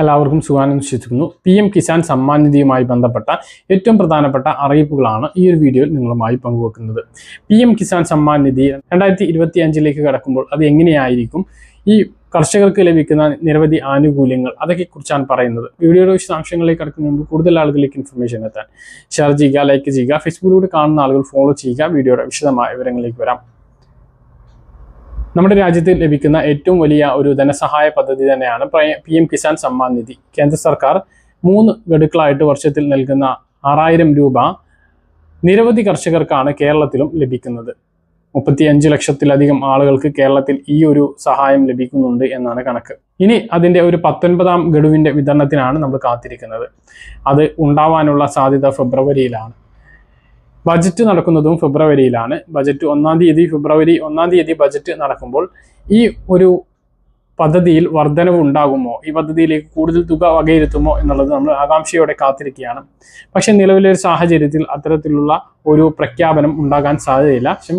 എല്ലാവർക്കും സുഖാനം വിശ്വസിക്കുന്നു. പി എം കിസാൻ സമ്മാൻ നിധിയുമായി ബന്ധപ്പെട്ട ഏറ്റവും പ്രധാനപ്പെട്ട അറിയിപ്പുകളാണ് ഈ ഒരു വീഡിയോയിൽ നിങ്ങളുമായി പങ്കുവെക്കുന്നത്. പി എം കിസാൻ സമ്മാൻ നിധി രണ്ടായിരത്തി ഇരുപത്തി അഞ്ചിലേക്ക് കടക്കുമ്പോൾ അത് എങ്ങനെയായിരിക്കും? ഈ കർഷകർക്ക് ലഭിക്കുന്ന നിരവധി ആനുകൂല്യങ്ങൾ അതൊക്കെ കുറിച്ചാണ് പറയുന്നത്. വീഡിയോയുടെ വിശദാംശങ്ങളിലേക്ക് കടക്കുന്നതിന് മുമ്പ് കൂടുതൽ ആളുകളിലേക്ക് ഇൻഫർമേഷൻ എത്താൻ. ഷെയർ ചെയ്യുക ലൈക്ക് ചെയ്യുക ഫേസ്ബുക്കിലൂടെ കാണുന്ന ആളുകൾ ഫോളോ ചെയ്യുക. വീഡിയോയുടെ വിശദമായ വിവരങ്ങളിലേക്ക് വരാം. നമ്മുടെ രാജ്യത്ത് ലഭിക്കുന്ന ഏറ്റവും വലിയ ഒരു ധനസഹായ പദ്ധതി തന്നെയാണ് പി എം കിസാൻ സമ്മാൻ നിധി. കേന്ദ്ര സർക്കാർ മൂന്ന് ഗഡുക്കളായിട്ട് വർഷത്തിൽ നൽകുന്ന ആറായിരം രൂപ നിരവധി കർഷകർക്കാണ് കേരളത്തിലും ലഭിക്കുന്നത്. മുപ്പത്തി അഞ്ച് ലക്ഷത്തിലധികം ആളുകൾക്ക് കേരളത്തിൽ ഈ ഒരു സഹായം ലഭിക്കുന്നുണ്ട് എന്നാണ് കണക്ക്. ഇനി അതിന്റെ ഒരു പത്തൊൻപതാം ഗഡുവിന്റെ വിതരണത്തിനാണ് നമ്മൾ കാത്തിരിക്കുന്നത്. അത് ഉണ്ടാവാനുള്ള സാധ്യത ഫെബ്രുവരിയിലാണ്. ബജറ്റ് നടക്കുന്നതും ഫെബ്രുവരിയിലാണ്. ബജറ്റ് ഒന്നാം തീയതി ഫെബ്രുവരി ഒന്നാം തീയതി ബജറ്റ് നടക്കുമ്പോൾ ഈ ഒരു പദ്ധതിയിൽ വർധനവ് ഉണ്ടാകുമോ? ഈ പദ്ധതിയിലേക്ക് കൂടുതൽ തുക വകയിരുത്തുമോ എന്നുള്ളത് നമ്മൾ ആകാംക്ഷയോടെ കാത്തിരിക്കുകയാണ്. പക്ഷെ നിലവിലെ ഒരു സാഹചര്യത്തിൽ അത്തരത്തിലുള്ള ഒരു പ്രഖ്യാപനം ഉണ്ടാകാൻ സാധ്യതയില്ല. പക്ഷെ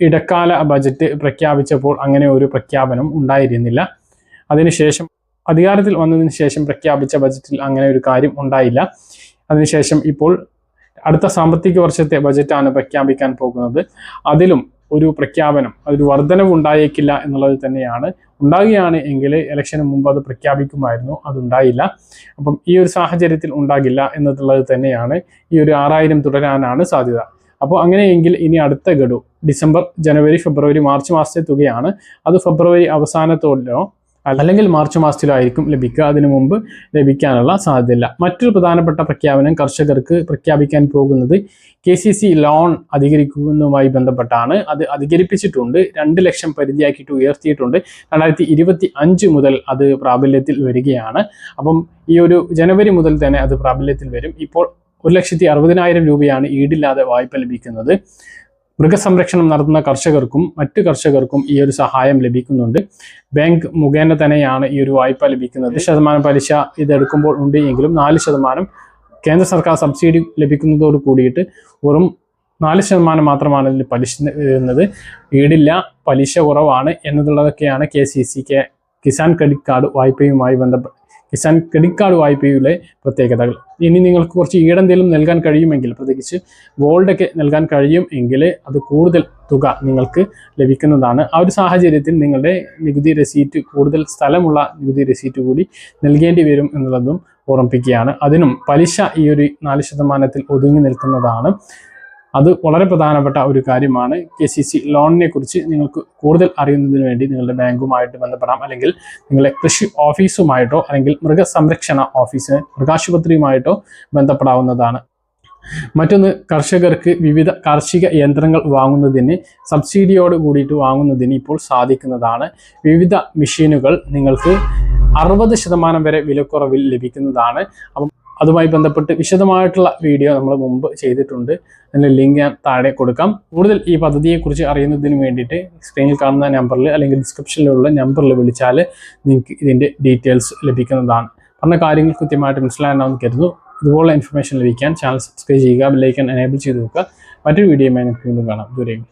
ഇടക്കാല ബജറ്റ് പ്രഖ്യാപിച്ചപ്പോൾ അങ്ങനെ ഒരു പ്രഖ്യാപനം ഉണ്ടായിരുന്നില്ല. അതിനുശേഷം അധികാരത്തിൽ വന്നതിന് ശേഷം പ്രഖ്യാപിച്ച ബജറ്റിൽ അങ്ങനെ ഒരു കാര്യം ഉണ്ടായില്ല. അതിനുശേഷം ഇപ്പോൾ അടുത്ത സാമ്പത്തിക വർഷത്തെ ബജറ്റാണ് പ്രഖ്യാപിക്കാൻ പോകുന്നത്. അതിലും ഒരു പ്രഖ്യാപനം അതൊരു വർധനവ് ഉണ്ടായേക്കില്ല എന്നുള്ളത് തന്നെയാണ്. ഉണ്ടാകുകയാണ് എങ്കിൽ ഇലക്ഷന് മുമ്പ് അത് പ്രഖ്യാപിക്കുമായിരുന്നു അതുണ്ടായില്ല. അപ്പം ഈ ഒരു സാഹചര്യത്തിൽ ഉണ്ടാകില്ല എന്നുള്ളത് തന്നെയാണ് ഈ ഒരു ആറായിരം തുടരാനാണ് സാധ്യത. അപ്പോൾ അങ്ങനെയെങ്കിൽ ഇനി അടുത്ത ഗഡു ഡിസംബർ ജനുവരി ഫെബ്രുവരി മാർച്ച് മാസത്തെ തുകയാണ്. അത് ഫെബ്രുവരി അവസാനത്തോടെയോ അല്ലെങ്കിൽ മാർച്ച് മാസത്തിലായിരിക്കും ലഭിക്കുക. അതിനു മുമ്പ് ലഭിക്കാനുള്ള സാധ്യതയില്ല. മറ്റൊരു പ്രധാനപ്പെട്ട പ്രഖ്യാപനം കർഷകർക്ക് പ്രഖ്യാപിക്കാൻ പോകുന്നത് കെ സി സി ലോൺ അധികരിക്കുന്നതുമായി ബന്ധപ്പെട്ടാണ്. അത് അധികരിപ്പിച്ചിട്ടുണ്ട്. രണ്ട് ലക്ഷം പരിധിയാക്കിയിട്ട് ഉയർത്തിയിട്ടുണ്ട്. രണ്ടായിരത്തി ഇരുപത്തി അഞ്ച് മുതൽ അത് പ്രാബല്യത്തിൽ വരികയാണ്. അപ്പം ഈ ഒരു ജനുവരി മുതൽ തന്നെ അത് പ്രാബല്യത്തിൽ വരും. ഇപ്പോൾ ഒരു ലക്ഷത്തി അറുപതിനായിരം രൂപയാണ് ഈടില്ലാതെ വായ്പ ലഭിക്കുന്നത്. മൃഗസംരക്ഷണം നടത്തുന്ന കർഷകർക്കും മറ്റു കർഷകർക്കും ഈ ഒരു സഹായം ലഭിക്കുന്നുണ്ട്. ബാങ്ക് മുഖേന തന്നെയാണ് ഈ ഒരു വായ്പ ലഭിക്കുന്നത്. ശതമാനം പലിശ ഇതെടുക്കുമ്പോൾ ഉണ്ട് എങ്കിലും നാല് ശതമാനം കേന്ദ്ര സർക്കാർ സബ്സിഡി ലഭിക്കുന്നതോട് കൂടിയിട്ട് വെറും നാല് ശതമാനം മാത്രമാണ് ഇതിൽ പലിശ വരുന്നത് ഈടില്ല പലിശ കുറവാണ് എന്നതുള്ളതൊക്കെയാണ് K C C K Kisan credit card വായ്പയുമായി ബന്ധപ്പെട്ട് കിസാൻ ക്രെഡിറ്റ് കാർഡ് വായ്പയിലെ പ്രത്യേകതകൾ. ഇനി നിങ്ങൾക്ക് കുറച്ച് ഈടെന്തെങ്കിലും നൽകാൻ കഴിയുമെങ്കിൽ പ്രത്യേകിച്ച് ഗോൾഡൊക്കെ നൽകാൻ കഴിയും എങ്കിൽ അത് കൂടുതൽ തുക നിങ്ങൾക്ക് ലഭിക്കുന്നതാണ്. ആ ഒരു സാഹചര്യത്തിൽ നിങ്ങളുടെ നികുതി രസീറ്റ് കൂടുതൽ സ്ഥലമുള്ള നികുതി രസീറ്റ് കൂടി നൽകേണ്ടി വരും എന്നുള്ളതും ഓർമ്മിപ്പിക്കുകയാണ്. അതിനും പലിശ ഈ ഒരു നാല് ശതമാനത്തിൽ ഒതുങ്ങി നിൽക്കുന്നതാണ്. അത് വളരെ പ്രധാനപ്പെട്ട ഒരു കാര്യമാണ്. കെ സി സി ലോണിനെ കുറിച്ച് നിങ്ങൾക്ക് കൂടുതൽ അറിയുന്നതിന് വേണ്ടി നിങ്ങളുടെ ബാങ്കുമായിട്ട് ബന്ധപ്പെടാം. അല്ലെങ്കിൽ നിങ്ങളെ കൃഷി ഓഫീസുമായിട്ടോ അല്ലെങ്കിൽ മൃഗസംരക്ഷണ ഓഫീസ് മൃഗാശുപത്രിയുമായിട്ടോ ബന്ധപ്പെടാവുന്നതാണ്. മറ്റൊന്ന് കർഷകർക്ക് വിവിധ കാർഷിക യന്ത്രങ്ങൾ വാങ്ങുന്നതിന് സബ്സിഡിയോട് കൂടിയിട്ട് വാങ്ങുന്നതിന് ഇപ്പോൾ സാധിക്കുന്നതാണ്. വിവിധ മെഷീനുകൾ നിങ്ങൾക്ക് അറുപത് ശതമാനം വരെ വിലക്കുറവിൽ ലഭിക്കുന്നതാണ്. അപ്പം അതുമായി ബന്ധപ്പെട്ട് വിശദമായിട്ടുള്ള വീഡിയോ നമ്മൾ മുമ്പ് ചെയ്തിട്ടുണ്ട്. അതിന്റെ ലിങ്ക് ഞാൻ താഴെ കൊടുക്കാം. കൂടുതൽ ഈ പദ്ധതിയെക്കുറിച്ച് അറിയുന്നതിന് വേണ്ടിയിട്ട് സ്ക്രീനിൽ കാണുന്ന നമ്പറിൽ അല്ലെങ്കിൽ ഡിസ്ക്രിപ്ഷനിലുള്ള നമ്പറിൽ വിളിച്ചാൽ നിങ്ങൾക്ക് ഇതിന്റെ ഡീറ്റെയിൽസ് ലഭിക്കുന്നതാണ്. പറഞ്ഞ കാര്യങ്ങൾ കൃത്യമായിട്ട് മനസ്സിലാകണമെന്ന് കരുതുന്നു. ഇതുപോലുള്ള ഇൻഫർമേഷൻ ലഭിക്കാൻ ചാനൽ സബ്സ്ക്രൈബ് ചെയ്യുക ബെല്ലൈക്കൻ എനേബിൾ ചെയ്ത് നോക്കുക മറ്റൊരു നമുക്ക് വീണ്ടും കാണാം. ദൂരെയും